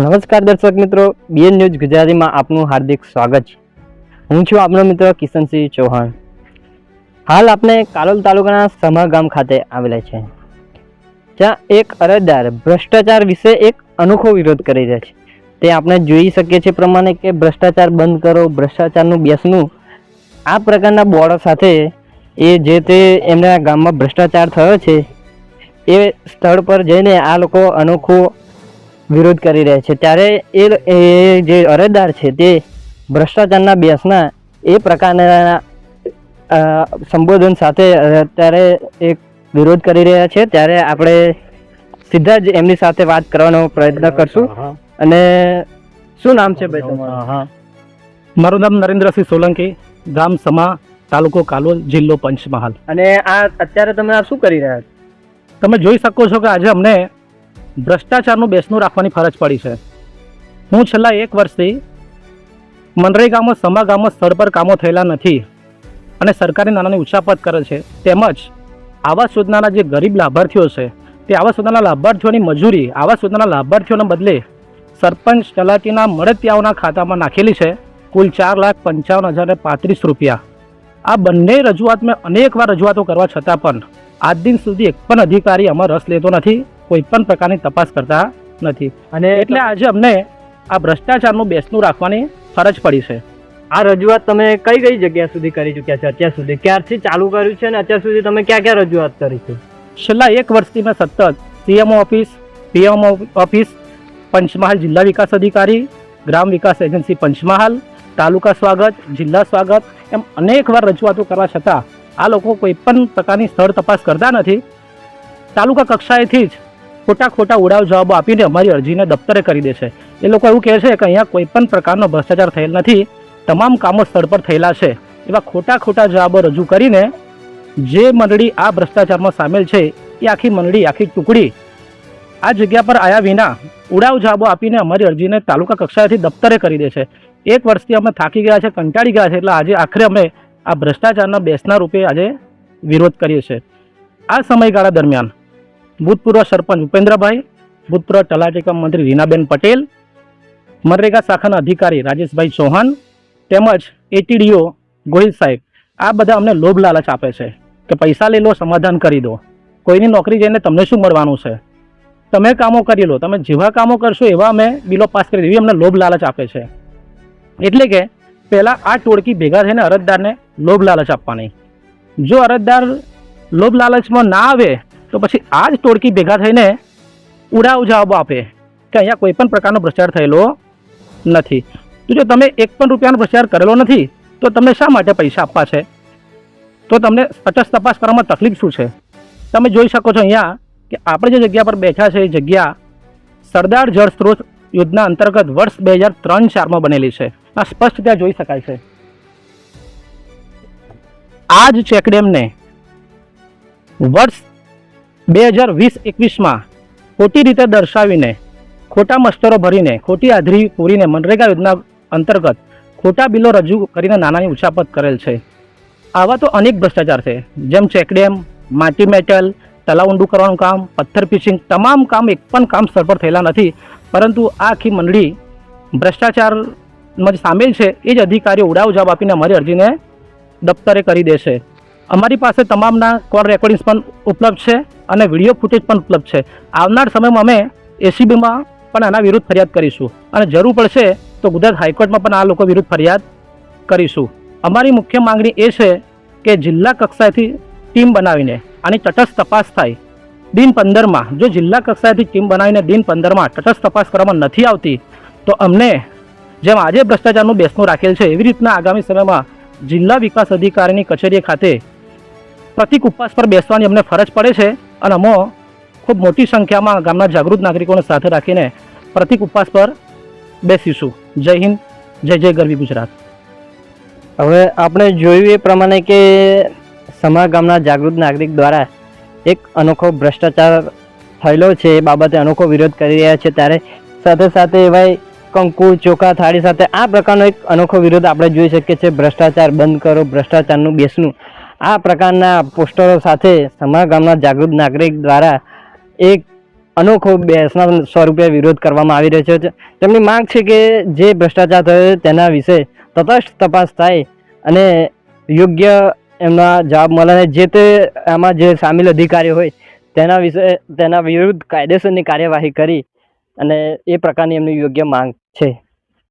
નમસ્કાર દર્શક મિત્રો, બીએન ન્યૂઝ ગુજરાતીમાં આપનું હાર્દિક સ્વાગત છે. હું છું આપનો મિત્ર કિશનસિંહ ચૌહાણ. હાલ આપણે કાલોલ તાલુકાના સમા ગામ ખાતે આવેલા છે. જ્યાં એક અરજદાર ભ્રષ્ટાચાર વિશે એક અનોખો વિરોધ કરી રહ્યા છે. તે આપણે જોઈ શકીએ છીએ પ્રમાણે કે ભ્રષ્ટાચાર બંધ કરો, ભ્રષ્ટાચારનું બેસનું આ પ્રકારના બોર્ડો સાથે એ જે તે એમના ગામમાં ભ્રષ્ટાચાર થયો છે, એ સ્થળ પર જઈને આ લોકો અનોખો વિરોધ કરી રહ્યા છે. ત્યારે એ એ જે અરજદાર છે તે ભ્રષ્ટાચારના બેસના એ પ્રકારના સંબોધન સાથે અત્યારે એક વિરોધ કરી રહ્યા છે. ત્યારે આપણે સીધા જ એમની સાથે વાત કરવાનો પ્રયત્ન કરશું. અને શું નામ છે ભાઈ તમારું? હા. મારું નામ નરેન્દ્રસિંહ સોલંકી ગામ સમા તાલુકો કાલોલ જિલ્લો પંચમહાલ. અને આ અત્યારે તમે આ શું કરી રહ્યા છો? તમે જોઈ શકો છો કે આજે અમને ભ્રષ્ટાચારનું બેસનું રાખવાની ફરજ પડી છે. હું છેલ્લા એક વર્ષથી મનરેગામાં સમાગામમાં સ્થળ પર કામો થયેલા નથી અને સરકારી નાણાંની ઉચાપત કરે છે. તેમજ આવાસ યોજનાના જે ગરીબ લાભાર્થીઓ છે, તે આવાસ યોજનાના લાભાર્થીઓની મજૂરી, આવાસ યોજનાના લાભાર્થીઓને બદલે સરપંચ તલાટીના મળતિયાઓના ખાતામાં નાખેલી છે, કુલ ચાર લાખ પંચાવન હજાર પાંત્રીસ રૂપિયા. આ બંને રજૂઆત મેં અનેકવાર રજૂઆતો કરવા છતાં પણ આજ દિન સુધી એક પણ અધિકારી આમાં રસ લેતો નથી. કોઈ પણ પ્રકારની તપાસ કરતા નથી. અને એટલે આજે અમને આ ભ્રષ્ટાચારનું બેસનું રાખવાની ફરજ પડી છે. આ રજૂઆત તમે કઈ કઈ જગ્યા સુધી કરી ચૂક્યા છે? અત્યાર સુધી? ક્યારથી ચાલુ કર્યું છે અને અત્યાર સુધી તમે ક્યાં ક્યાં રજૂઆત કરી છે? છેલ્લા એક વર્ષથી મેં સતત CMO office PMO office Panchmahal જિલ્લા વિકાસ અધિકારી ગ્રામ વિકાસ એજન્સી પંચમહાલ તાલુકા સ્વાગત જિલ્લા સ્વાગત એમ અનેકવાર રજૂઆતો કરવા છતાં આ લોકો કોઈ પણ પ્રકારની સ્થળ તપાસ કરતા નથી. તાલુકા કક્ષાએથી જ ખોટા ખોટા ઉડાવ જવાબો આપીને અમારી અરજીને દફતરે કરી દે છે એ લોકો એવું કહે છે કે અહીંયા કોઈ પણ પ્રકારનો ભ્રષ્ટાચાર થયેલ નથી. તમામ કામો સ્થળ પર થયેલા છે. એવા ખોટા ખોટા જવાબો રજૂ કરીને જે મંડળી આ ભ્રષ્ટાચારમાં સામેલ છે, એ આખી મંડળી, આખી ટુકડી આ જગ્યા પર આવ્યા વિના ઉડાવ જવાબો આપીને અમારી અરજીને તાલુકા કક્ષાએથી દફતરે કરી દે છે એક વર્ષથી અમે થાકી ગયા છે, કંટાળી ગયા છે, એટલે આજે આખરે અમે આ ભ્રષ્ટાચારના બેસના રૂપે આજે વિરોધ કરીએ છીએ. આ સમયગાળા દરમિયાન ભૂતપૂર્વ સરપંચ ઉપેન્દ્રભાઈ, ભૂતપૂર્વ તલાટીકા મંત્રી રીનાબેન પટેલ મનરેગા શાખાના અધિકારી રાજેશભાઈ ચૌહાણ તેમજ એટીડીઓ ગોહિલ સાહેબ. આ બધા અમને લોભ લાલચ આપે છે કે પૈસા લઈ લો, સમાધાન કરી દો. કોઈની નોકરી જઈને તમને શું મળવાનું છે? તમે કામો કરી લો, તમે જેવા કામો કરશો એવા અમે બિલો પાસ કરી દેવી, અમને લોભ લાલચ આપે છે. એટલે કે પહેલાં આ ટોળકી ભેગા થઈને અરજદારને લોભ લાલચ આપવાની. જો અરજદાર લોભ લાલચમાં ના આવે તો પછી આ જ ટોળકી ભેગા થઈને ઉડાવ જવાબો આપે કે અહીંયા કોઈ પણ પ્રકારનો ભ્રષ્ટાચાર થયેલો નથી. તો જો તમે એક પણ રૂપિયાનો ભ્રષ્ટાચાર કરેલો નથી, તો તમને શા માટે પૈસા આપવા છે? તો તમને તટસ્થ તપાસ કરવામાં તકલીફ શું છે? તમે જોઈ શકો છો અહીંયા કે આપણે જે જગ્યા પર બેઠા છે, એ જગ્યા સરદાર જળ સ્ત્રોત યોજના અંતર્ગત વર્ષ બે હજાર ત્રણ ચારમાં બનેલી છે. આ સ્પષ્ટ ત્યાં જોઈ શકાય છે. આ જ ચેકડેમને વર્ષ બે હજાર વીસ એકવીસમાં ખોટી રીતે દર્શાવીને, ખોટા મસ્તરો ભરીને, ખોટી હાજરી પૂરીને મનરેગા યોજના અંતર્ગત ખોટા બિલો રજૂ કરીને નાનાની ઉછાપત કરેલ છે. આવા તો અનેક ભ્રષ્ટાચાર છે, જેમ ચેકડેમ માટી મેટલ, તલાવ ઊંડું કરવાનું કામ, પથ્થર પિચિંગ તમામ કામ એક પણ કામ પર થયેલા નથી. પરંતુ આ આખી મંડળી ભ્રષ્ટાચારમાં જ સામેલ છે, એ જ અધિકારીઓ ઉડાવ જવાબ આપીને અમારી અરજીને દફતરે કરી દેશે અમારી પાસે તમામના કોલ રેકોર્ડિંગ્સ પણ ઉપલબ્ધ છે અને વીડિયો ફૂટેજ પણ ઉપલબ્ધ છે. આવનાર સમયમાં અમે એસીબીમાં પણ આના વિરુદ્ધ ફરિયાદ કરીશું. અને જરૂર પડશે તો ગુજરાત હાઈકોર્ટમાં પણ આ લોકો વિરુદ્ધ ફરિયાદ કરીશું. અમારી મુખ્ય માંગણી એ છે કે જિલ્લા કક્ષાએથી ટીમ બનાવીને આની તટસ્થ તપાસ થાય. દિન પંદરમાં જો જિલ્લા કક્ષાએથી ટીમ બનાવીને દિન પંદરમાં તટસ્થ તપાસ કરવામાં નથી આવતી, તો અમને જેમ આજે ભ્રષ્ટાચારનું બેસણું રાખેલ છે, એવી રીતના આગામી સમયમાં જિલ્લા વિકાસ અધિકારીની કચેરી ખાતે પ્રતિક ઉપવાસ પર બેસવાની અમને ફરજ પડે છે અને અમો ખૂબ મોટી સંખ્યામાં ગામના જાગૃત નાગરિકોને સાથે રાખીને પ્રતિક ઉપવાસ પર બેસીશું. જય હિન્દ, જય જય ગરવી ગુજરાત. હવે આપણે જોયું એ પ્રમાણે કે સમા ગામના જાગૃત નાગરિક દ્વારા એક અનોખો ભ્રષ્ટાચાર થયેલો છે, એ બાબતે અનોખો વિરોધ કરી રહ્યા છે. ત્યારે સાથે સાથે એવા કંકુ, ચોખા, થાળી સાથે આ પ્રકારનો એક અનોખો વિરોધ આપણે જોઈ શકીએ છીએ. ભ્રષ્ટાચાર બંધ કરો, ભ્રષ્ટાચારનું બેસનું આ પ્રકારના પોસ્ટરો સાથે સમા ગામના જાગૃત નાગરિક દ્વારા એક અનોખો બેસના સ્વરૂપે વિરોધ કરવામાં આવી રહ્યો છે. તેમની માંગ છે કે જે ભ્રષ્ટાચાર થયો તેના વિશે તટસ્થ તપાસ થાય અને યોગ્ય એમના જવાબ મળે અને જે તે આમાં જે સામેલ અધિકારીઓ હોય તેના વિશે તેના વિરુદ્ધ કાયદેસરની કાર્યવાહી કરી અને એ પ્રકારની એમની યોગ્ય માંગ છે.